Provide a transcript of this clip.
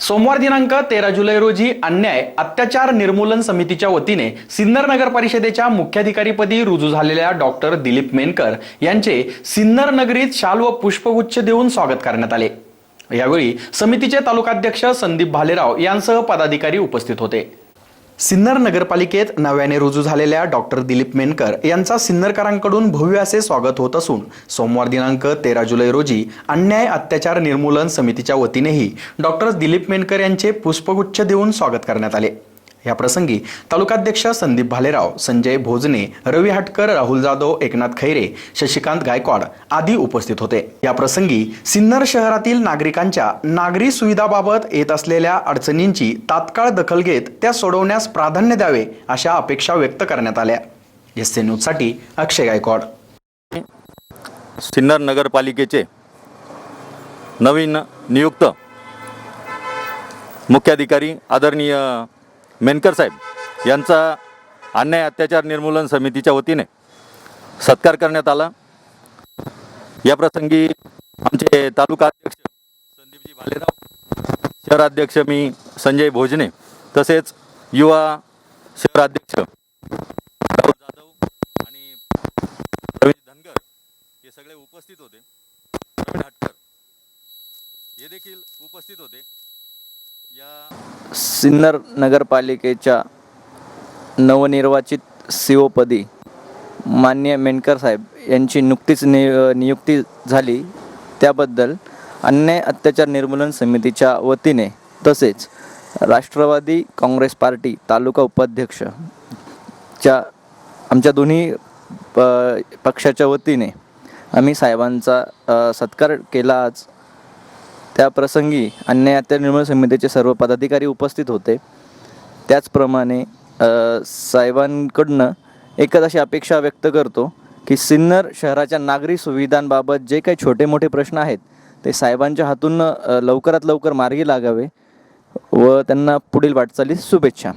सोमवार दिनांक तेरा जुलै रोजी अन्याय अत्याचार निर्मूलन समितीच्या वतीने सिन्नर नगर परिषदेच्या मुख्याधिकारीपदी रुजू झालेल्या डॉक्टर दिलीप मेनकर यांचे सिन्नर नगरीत शाल व पुष्पगुच्छ देऊन स्वागत करण्यात आले. यावेळी समितीचे तालुकाध्यक्ष संदीप भालेराव यांसह पदाधिकारी उपस्थित होते. सिन्नर नगरपालिकेत नव्याने रुजू झालेल्या डॉक्टर दिलीप मेनकर यांचा सिन्नरकरांकडून भव्य असे स्वागत होत असून सोमवार दिनांक तेरा जुलै रोजी अन्याय अत्याचार निर्मूलन समितीच्या वतीनेही डॉक्टर दिलीप मेनकर यांचे पुष्पगुच्छ देऊन स्वागत करण्यात आले. या प्रसंगी तालुकाध्यक्ष संदीप भालेराव संजय भोजने रवी हटकर राहुल जाधव एकनाथ खैरे शशिकांत गायकवाड आदी उपस्थित होते. या प्रसंगी सिन्नर शहरातील नागरिकांच्या नागरी सुविधाबाबत येत असलेल्या अडचणींची तात्काळ दखल घेत त्या सोडवण्यास प्राधान्य द्यावे अशा अपेक्षा व्यक्त करण्यात आल्या. एस सी न्यूजसाठी अक्षय गायकवाड. सिन्नर नगरपालिकेचे नवीन नियुक्त मुख्याधिकारी आदरणीय मेनकर साहेब यांचा अन्याय अत्याचार निर्मूलन समितीच्या वतीने सत्कार करण्यात आला. या प्रसंगी आमचे तालुका अध्यक्ष संदीपजी भालेराव शहराध्यक्ष मी संजय भोजने तसेच युवा शहराध्यक्ष राहुल जाधव आणि प्रवीण धनगर हे सगळे उपस्थित होते. प्रवीण हटकर हे देखील उपस्थित होते. या सिन्नर नगरपालिकेच्या नवनिर्वाचित सीओपदी मान्य मेनकर साहेब यांची नुकतीच नि नियुक्ती झाली. त्याबद्दल अन्याय अत्याचार निर्मूलन समितीच्या वतीने तसेच राष्ट्रवादी काँग्रेस पार्टी तालुका उपाध्यक्ष च्या आमच्या दोन्ही प पक्षाच्या वतीने आम्ही साहेबांचा सत्कार केला आज. त्या प्रसंगी अन्याय अत्याचार निर्मूलन समितीचे सर्व पदाधिकारी उपस्थित होते. त्याचप्रमाणे साहेबांकडनं एकच अशी अपेक्षा व्यक्त करतो की सिन्नर शहराच्या नागरी सुविधांबाबत जे काही छोटे मोठे प्रश्न आहेत ते साहेबांच्या हातून लवकरात लवकर मार्गी लागावे व त्यांना पुढील वाटचालीस शुभेच्छा.